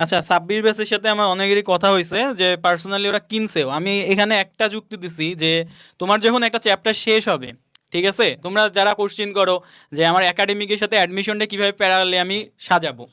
আচ্ছা সাব্বির ব্যাসের সাথে আমার অনেকেরই কথা হয়েছে যে পার্সোনালি ওরা কিনছেও আমি এখানে একটা যুক্তি দিছি যে তোমার যখন একটা চ্যাপ্টার শেষ হবে, ঠিক আছে? তোমরা যারা কোশ্চিন করো যে আমার একাডেমিকের সাথে অ্যাডমিশনটা কীভাবে প্যারালে আমি সাজাবো।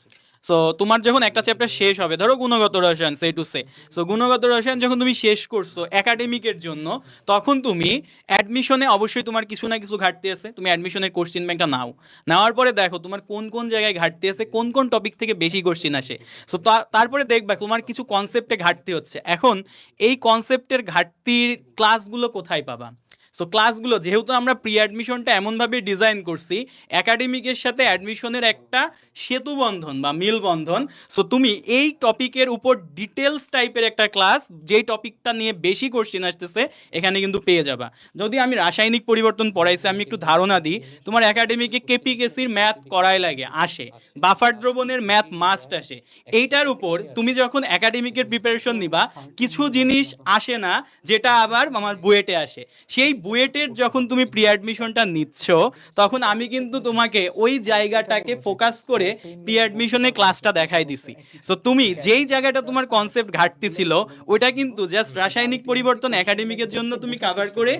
সো তোমার যখন একটা চ্যাপ্টার শেষ হবে, ধরো গুণগত রসায়ন সে টু সে সো গুণগত রসায়ন যখন তুমি শেষ করছ একাডেমিকের জন্য, তখন তুমি অ্যাডমিশনে অবশ্যই তোমার কিছু না কিছু ঘাটতি আছে। তুমি অ্যাডমিশনের কোশ্চিন ব্যাংকটা নাও। নেওয়ার পরে দেখো তোমার কোন কোন জায়গায় ঘাটতি আছে, কোন কোন টপিক থেকে বেশি কোশ্চিন আসে। সো তারপরে দেখবা তোমার কিছু কনসেপ্টে ঘাটতি হচ্ছে। এখন এই কনসেপ্টের ঘাটতির ক্লাসগুলো কোথায় পাবা? সো ক্লাসগুলো যেহেতু আমরা প্রি অ্যাডমিশনটা এমনভাবে ডিজাইন করছি একাডেমিকের সাথে অ্যাডমিশনের একটা সেতু বন্ধন বা মিল বন্ধন। সো তুমি এই টপিকের উপর ডিটেলস টাইপের একটা ক্লাস যেই টপিকটা নিয়ে বেশি কোশ্চেন আসতেছে, এখানে কিন্তু পেয়ে যাবা। যদি আমি রাসায়নিক পরিবর্তন পড়াইছি, আমি একটু ধারণা দিই, তোমার একাডেমিকে কেপিকেসির ম্যাথ করাই লাগে, আসে। বাফার দ্রবণের ম্যাথ মাস্ট আসে। এইটার উপর তুমি যখন একাডেমিকের প্রিপারেশন নিবা, কিছু জিনিস আসে না, যেটা আবার আমার বুয়েটে আসে। সেই বুয়েটের যখন তুমি প্রি অ্যাডমিশনটা নিচ্ছ, তখন আমি কিন্তু তোমাকে ওই জায়গাটাকে ফোকাস করে প্রি অ্যাডমিশনে ক্লাসটা দেখাই দিছি। সো তুমি যেই জায়গাটা তোমার কনসেপ্ট ঘাটতি ছিল, ওইটা কিন্তু জাস্ট রাসায়নিক পরিবর্তন একাডেমিকের জন্য তুমি কাভার করে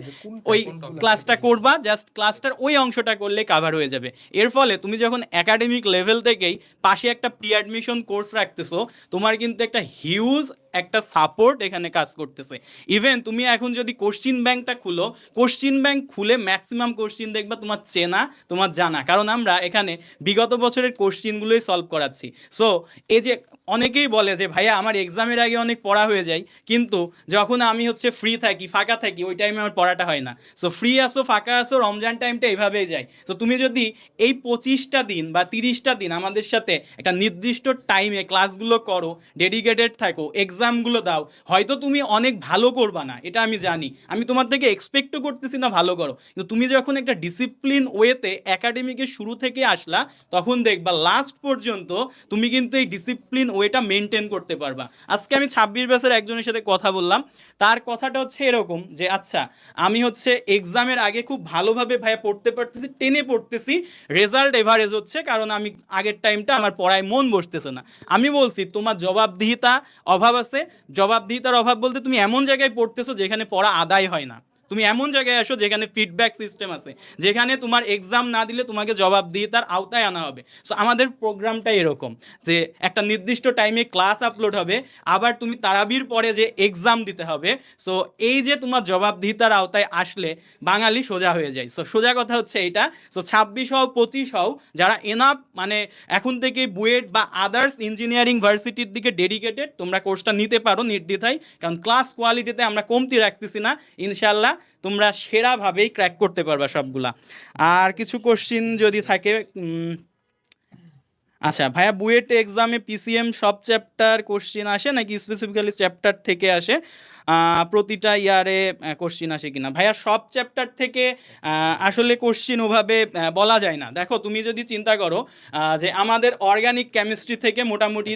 ওই ক্লাসটা করবা জাস্ট ক্লাসটার ওই অংশটা করলে কাভার হয়ে যাবে। এর ফলে তুমি যখন একাডেমিক লেভেল থেকেই পাশে একটা প্রি অ্যাডমিশন কোর্স রাখতেছো, তোমার কিন্তু একটা হিউজ একটা সাপোর্ট এখানে কাজ করতেছে। ইভেন তুমি এখন যদি কোশ্চিন ব্যাংকটা খুলো কোশ্চিন ব্যাংক খুলে ম্যাক্সিমাম কোশ্চিন দেখবা তোমার চেনা, তোমার জানা। কারণ আমরা এখানে বিগত বছরের কোশ্চিনগুলোই সলভ করাচ্ছি। সো এই যে অনেকেই বলে যে, ভাইয়া, আমার এক্সামের আগে অনেক পড়া হয়ে যায়। কিন্তু যখন আমি হচ্ছে ফ্রি থাকি, ফাঁকা থাকি, ওই টাইমে আমার পড়াটা হয় না। সো ফ্রি আসো, ফাঁকা আসো, রমজান টাইমটা এইভাবেই যায়। তো তুমি যদি এই পঁচিশটা দিন বা তিরিশটা দিন আমাদের সাথে একটা নির্দিষ্ট টাইমে ক্লাসগুলো করো ডেডিকেটেড থাকো এক্সামগুলো দাও, হয়তো তুমি অনেক ভালো করবা না, এটা আমি জানি। আমি তোমার থেকে এক্সপেক্টও করতেছি না, ভালো করো। কিন্তু তুমি যখন একটা ডিসিপ্লিন ওয়েতে একাডেমিকে শুরু থেকে আসলা, তখন দেখবা লাস্ট পর্যন্ত তুমি কিন্তু এই ডিসিপ্লিন ওয়েটা মেনটেন করতে পারবা। আজকে আমি ছাব্বিশ বছর একজনের সাথে কথা বললাম। তার কথাটা হচ্ছে এরকম যে আচ্ছা আমি হচ্ছে এক্সামের আগে খুব ভালোভাবে ভাইয়া পড়তে পারতেছি, টেনে পড়তেছি। রেজাল্ট এভারেজ হচ্ছে কারণ আমি আগের টাইমটা আমার পড়ায় মন বসতেছে না। আমি বলছি, তোমার জবাবদিহিতা অভাব আছে। জবাবদিহিতার অভাব বলতে তুমি এমন জায়গায় পড়তেছো যেখানে পড়া আদায় হয় না। তুমি এমন জায়গায় আসো যেখানে ফিডব্যাক সিস্টেম আছে, যেখানে তোমার এক্সাম না দিলে তোমাকে জবাবদিহিতার আওতায় আনা হবে। সো আমাদের প্রোগ্রামটা এরকম যে একটা নির্দিষ্ট টাইমে ক্লাস আপলোড হবে, আবার তুমি তারাবির পরে যে এক্সাম দিতে হবে সো এই যে তোমার জবাবদিহিতার আওতায় আসলে বাঙালি সোজা হয়ে যায়। সো সোজা কথা হচ্ছে এইটা সো ছাব্বিশ হও, পঁচিশ হও, যারা এনাফ মানে এখন থেকে বুয়েট বা আদার্স ইঞ্জিনিয়ারিং ভার্সিটির দিকে ডেডিকেটেড তোমরা কোর্সটা নিতে পারো নির্দ্বিধায়, কারণ ক্লাস কোয়ালিটিতে আমরা কমতি রাখতেছি না, ইনশাল্লাহ। তোমরা সেরাভাবেই ক্র্যাক করতে পারবা সবগুলা। আর কিছু কোশ্চিন যদি থাকে আচ্ছা ভাইয়া, বুয়েট এক্সামে পিসিএম সব চ্যাপ্টার কোশ্চিন আসে নাকি স্পেসিফিক্যালি চ্যাপ্টার থেকে আসে? প্রতিটা ইয়ারে কোশ্চিন আসে কিনা? ভাইয়া, সব চ্যাপ্টার থেকে আসলে কোশ্চিন ওভাবে বলা যায় না। দেখো, তুমি যদি চিন্তা করো যে আমাদের অর্গানিক কেমিস্ট্রি থেকে মোটামুটি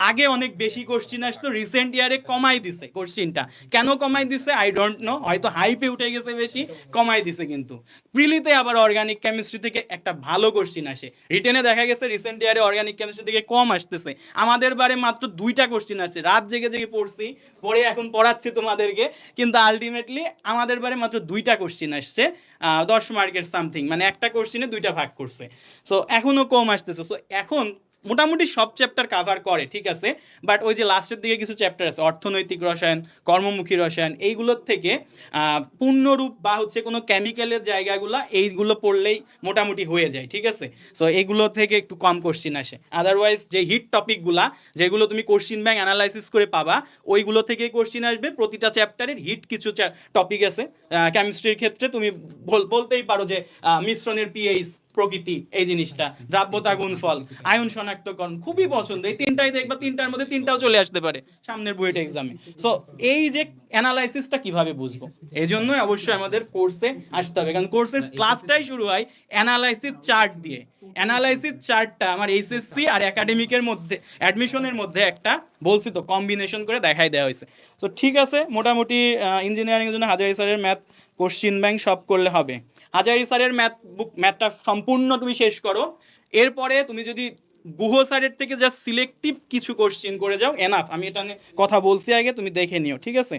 আগে অনেক বেশি কোশ্চিন আসতো রিসেন্ট ইয়ারে কমাই দিছে কোশ্চিনটা কেন কমাই দিছে? আই ডোন্ট নো হয়তো হাইপে উঠে গেছে বেশি, কমাই দিছে কিন্তু। প্রিলিতে আবার অর্গানিক কেমিস্ট্রি থেকে একটা ভালো কোশ্চিন আসে। রিটেনে দেখা গেছে রিসেন্ট ইয়ারে অর্গানিক কেমিস্ট্রি থেকে কম আসতেছে। আমাদের বারে মাত্র দুইটা কোশ্চিন আছে। রাত জেগে জেগে পড়ছি পরে এখন পড়াচ্ছি তোমাদেরকে, কিন্তু আলটিমেটলি আমাদের বারে মাত্র দুইটা কোশ্চিন আসছে দশ মার্কের সামথিং মানে একটা কোশ্চিনে দুইটা ভাগ করছে। সো এখনও কম আসতেছে। সো এখন মোটামুটি সব চ্যাপ্টার কাভার করে, ঠিক আছে? বাট ওই যে লাস্টের দিকে কিছু চ্যাপ্টার আছে অর্থনৈতিক রসায়ন, কর্মমুখী রসায়ন, এইগুলোর থেকে পূর্ণরূপ বা হচ্ছে কোনো কেমিক্যালের জায়গাগুলো এইগুলো পড়লেই মোটামুটি হয়ে যায়, ঠিক আছে? সো এগুলো থেকে একটু কম কোশ্চিন আসে। আদারওয়াইজ যে হিট টপিকগুলা যেগুলো তুমি কোশ্চিন ব্যাংক অ্যানালাইসিস করে পাবা, ওইগুলো থেকে কোশ্চিন আসবে। প্রতিটা চ্যাপ্টারের হিট কিছু টপিক আছে। কেমিস্ট্রির ক্ষেত্রে তুমি বল- বলতেই পারো যে মিশ্রণের পিএইচ প্রকৃতি, এই জিনিসটা। দ্রাব্যতা গুণফল, আয়ন শনাক্তকরণ, খুবই পছন্দ। এই তিনটাই দেখবা, তিনটার মধ্যে তিনটাও চলে আসতে পারে সামনের বুয়েট এক্সামে সো এই যে অ্যানালাইসিসটা কীভাবে বুঝব? এই জন্যই অবশ্যই আমাদের কোর্সে আসতে হবে। কারণ কোর্সের ক্লাসটাই শুরু হয় অ্যানালাইসিস চার্ট দিয়ে। অ্যানালাইসিস চার্টটা আমার এইচএসসি আর একাডেমিকের মধ্যে অ্যাডমিশনের মধ্যে একটা বলছি তো কম্বিনেশন করে দেখাই দেওয়া হয়েছে। তো ঠিক আছে, মোটামুটি ইঞ্জিনিয়ারিংয়ের জন্য হাজারি স্যারের ম্যাথ কোশ্চিন ব্যাংক সব করলে হবে। হাজারি স্যারের ম্যাথ বুক ম্যাথটা সম্পূর্ণ তুমি শেষ করো। এরপরে তুমি যদি গুহ স্যারের থেকে যা সিলেক্টিভ কিছু কোশ্চিন করে যাও এনাফ আমি এটা নিয়ে কথা বলছি আগে, তুমি দেখে নিও, ঠিক আছে?